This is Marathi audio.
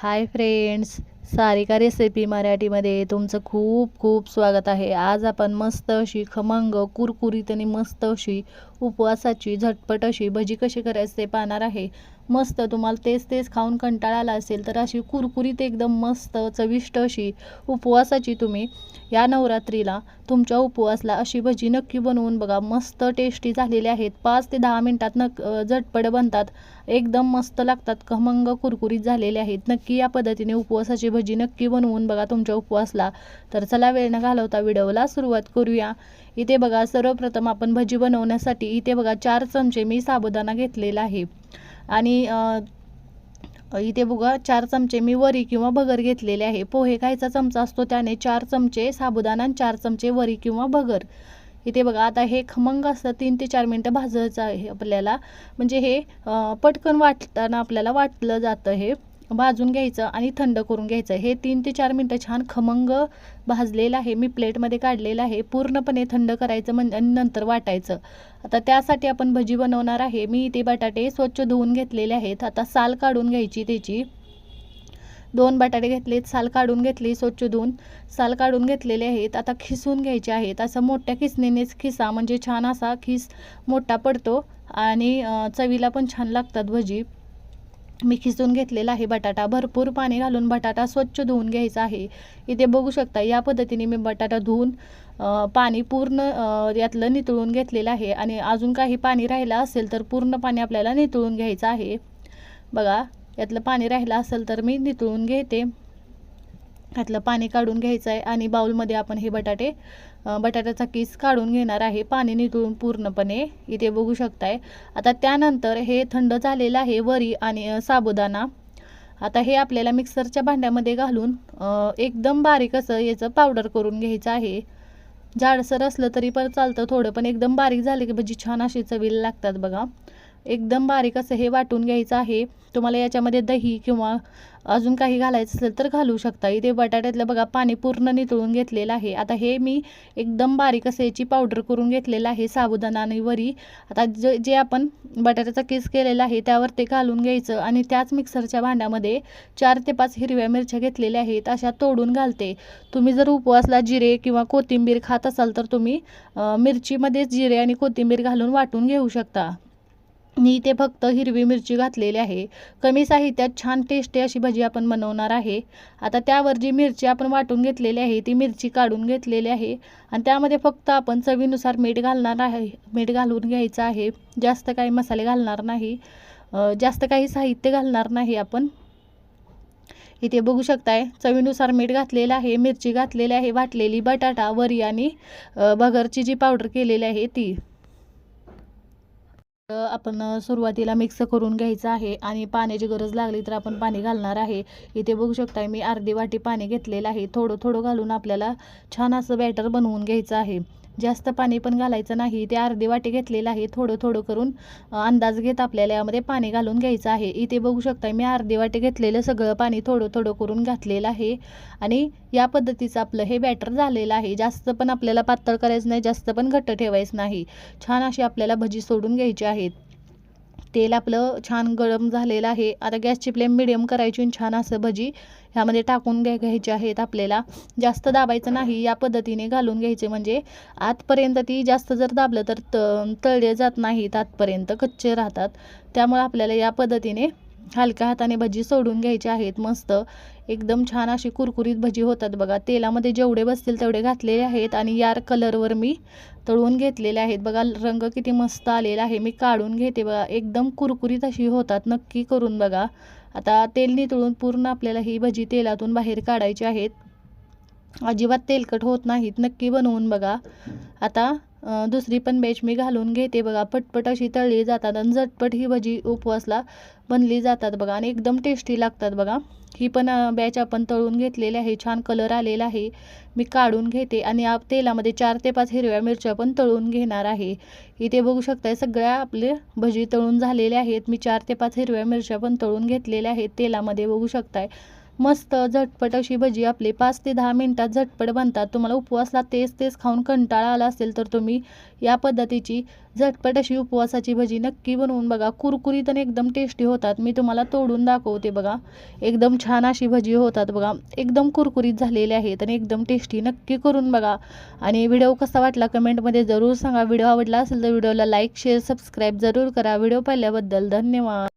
Hi friends. सारिका रेसिपी मराठीमध्ये तुमचं खूप खूप स्वागत आहे. आज आपण मस्त अशी खमंग कुरकुरीत आणि मस्त अशी उपवासाची झटपट अशी भजी कशी करायची ते पाहणार आहे. मस्त तुम्हाला तेच तेच खाऊन कंटाळा आला असेल तर अशी कुरकुरीत एकदम मस्त चविष्ट अशी उपवासाची तुम्ही या नवरात्रीला तुमच्या उपवासला अशी भजी नक्की बनवून बघा. मस्त टेस्टी झालेली आहेत. पाच ते दहा मिनटात नक झटपट बनतात. एकदम मस्त लागतात. खमंग कुरकुरीत झालेले आहेत. नक्की या पद्धतीने उपवासाची भजी नक्की बनवून बघा तुमच्या उपवासला. तर चला वेळ न घालवता व्हिडिओला सुरुवात करूया. इथे बघा सर्वप्रथम आपण भजी बनवण्यासाठी इथे बघा चार चमचे मी साबुदाणा घेतलेला आहे. आणि इथे बघा चार चमचे मी वरी किंवा भगर घेतलेले आहे. पोहे खायचा चमचा असतो त्याने चार चमचे साबुदाणा आणि चार चमचे वरी किंवा भगर. इथे बघा आता हे खमंग असतं तीन ते चार मिनटं भाजायचं आहे आपल्याला. म्हणजे हे पटकन वाटताना आपल्याला वाटलं जातं हे. भाजून घ्यायचं आणि थंड करून घ्यायचं. हे तीन ते चार मिनटं छान खमंग भाजलेलं आहे. मी प्लेटमध्ये काढलेलं आहे. पूर्णपणे थंड करायचं म्हण आणि नंतर वाटायचं. आता त्यासाठी आपण भजी बनवणार आहे. मी इथे बटाटे स्वच्छ धुवून घेतलेले आहेत. आता साल काढून घ्यायची त्याची. दोन बटाटे घेतलेत. साल काढून घेतली स्वच्छ धुवून. साल काढून घेतलेले आहेत. आता खिसून घ्यायचे आहेत. असं मोठ्या खिसणीनेच खिसा. म्हणजे छान असा खिस मोठा पडतो. आणि चवीला पण छान लागतात भजी. मी खिसून घेतलेला आहे बटाटा. भरपूर पाणी घालून बटाटा स्वच्छ धुवून घ्यायचा आहे. इथे बघू शकता या पद्धतीने मी बटाटा धुवून पाणी पूर्ण यातलं नितळून घेतलेलं आहे. आणि अजून काही पाणी राहिलं असेल तर पूर्ण पाणी आपल्याला नितळून घ्यायचं आहे. बघा यातलं पाणी राहिलं असेल तर मी नितळून घेते. त्यातलं पाणी काढून घ्यायचं आहे आणि बाऊलमध्ये आपण हे बटाटे बटाट्याचा किस काढून घेणार आहे. पाणी नितळून पूर्णपणे इथे बघू शकताय. आता त्यानंतर हे थंड झालेलं आहे वरी आणि साबुदाणा. आता हे आपल्याला मिक्सरच्या भांड्यामध्ये घालून एकदम बारीक असं याचं पावडर करून घ्यायचं आहे. जाडसर असलं तरी पण चालतं. थोडं पण एकदम बारीक झालं की भजी छान अशी चवीला लागतात बघा. एकदम बारीक असं हे वाटून घ्यायचं आहे. तुम्हाला याच्यामध्ये दही किंवा अजून काही घालायचं असेल तर घालू शकता. इथे बटाट्यातलं बघा पाणी पूर्ण नितळून घेतलेलं आहे. आता हे मी एकदम बारीक असं याची पावडर करून घेतलेलं आहे साबुदाणा आणि वरी. आता जे जे आपण बटाट्याचा केस केलेला आहे त्यावर ते घालून घ्यायचं आणि त्याच मिक्सरच्या भांड्यामध्ये चार ते पाच हिरव्या मिरच्या घेतलेल्या आहेत. अशा तोडून घालते. तुम्ही जर उपवासला जिरे किंवा कोथिंबीर खात असाल तर तुम्ही मिरचीमध्येच जिरे आणि कोथिंबीर घालून वाटून घेऊ शकता. मी इथे फक्त हिरवी मिरची घातलेली आहे. कमी साहित्यात छान टेस्टी अशी भजी आपण बनवणार आहे. आता त्यावर जी मिरची आपण वाटून घेतलेली आहे ती मिरची काढून घेतलेली आहे. आणि त्यामध्ये फक्त आपण चवीनुसार मीठ घालणार आहे मीठ घालून घ्यायचं आहे. जास्त काही मसाले घालणार नाही. जास्त काही साहित्य घालणार नाही आपण. इथे बघू शकताय चवीनुसार मीठ घातलेलं आहे मिरची घातलेली आहे वाटलेली बटाटा वरी आणि भगरची जी पावडर केलेली आहे ती. आपण सुरुवातीला मिक्स करून घ्यायचं आहे आणि पाण्याची गरज लागली तर आपण पाणी घालणार आहे. इथे बघू शकताय मी अर्धी वाटी पाणी घेतलेलं आहे. थोडं थोडं घालून आपल्याला छान असं बॅटर बनवून घ्यायचं आहे. जास्त पाणी पण घालायचं नाही. ते अर्धी वाटी घेतलेलं आहे. थोडं थोडं करून अंदाज घेत आपल्याला यामध्ये पाणी घालून घ्यायचं आहे. इथे बघू शकताय मी अर्धी वाटी घेतलेलं सगळं पाणी थोडं थोडं करून घातलेलं आहे. आणि या पद्धतीचं आपलं हे बॅटर झालेलं आहे. जास्त पण आपल्याला पातळ करायचं नाही जास्त पण घट्ट ठेवायचं नाही. छान अशी आपल्याला भजी सोडून घ्यायची आहेत. तेल आपलं छान गरम झालेलं आहे. आता गॅसची फ्लेम मिडियम करायची आणि छान असं भजी ह्यामध्ये टाकून घ्या घ्यायचे आहेत आपल्याला. जास्त दाबायचं नाही या पद्धतीने घालून घ्यायचे. म्हणजे आतपर्यंत ती जास्त जर दाबलं तर त तळले जात नाहीत आतपर्यंत कच्चे राहतात. त्यामुळे आपल्याला या पद्धतीने हलक्या हाताने भजी सोडून घ्यायची आहेत मस्त. एकदम छान अशी कुरकुरीत भजी होतात बघा. तेलामध्ये जेवढे बसतील तेवढे घातलेले आहेत आणि यार कलरवर मी तळून घेतलेले आहेत. बघा रंग किती मस्त आलेला आहे. मी काढून घेते बघा. एकदम कुरकुरीत अशी होतात. नक्की करून बघा. आता तेल नितळून पूर्ण आपल्याला ही भजी तेलातून बाहेर काढायची आहेत. अजिबात तेलकट होत नाहीत. नक्की बनवून बघा. आता दुसरी पण बॅच मी घालून घेते बघा. पटपट अशी तळली जातात आणि झटपट ही भजी उपवासला बनली जातात बघा आणि एकदम टेस्टी लागतात बघा. ही पण बॅच आपण तळून घेतलेली आहे. छान कलर आलेला आहे. मी काढून घेते आणि आप तेलामध्ये चार ते पाच हिरव्या मिरच्या पण तळून घेणार आहे. इथे बघू शकताय सगळ्या आपले भजी तळून झालेल्या आहेत. मी चार ते पाच हिरव्या मिरच्या पण तळून घेतलेल्या आहेत. तेलामध्ये बघू शकताय. मस्त झटपट अशी भजी आपली. पाच ते दहा मिनटात झटपट बनतात. तुम्हाला उपवासला तेच तेच खाऊन कंटाळा आला असेल तर तुम्ही या पद्धतीची झटपट अशी उपवासाची भजी नक्की बनवून बघा. कुरकुरीत आणि एकदम टेस्टी होतात. मी तुम्हाला तोडून दाखवते बघा. एकदम छान अशी भजी होतात बघा. एकदम कुरकुरीत झालेले आहेत आणि एकदम टेस्टी नक्की करून बघा. आणि व्हिडिओ कसा वाटला कमेंटमध्ये जरूर सांगा. व्हिडिओ आवडला असेल तर व्हिडिओला लाईक शेअर सबस्क्राईब जरूर करा. व्हिडिओ पाहिल्याबद्दल धन्यवाद.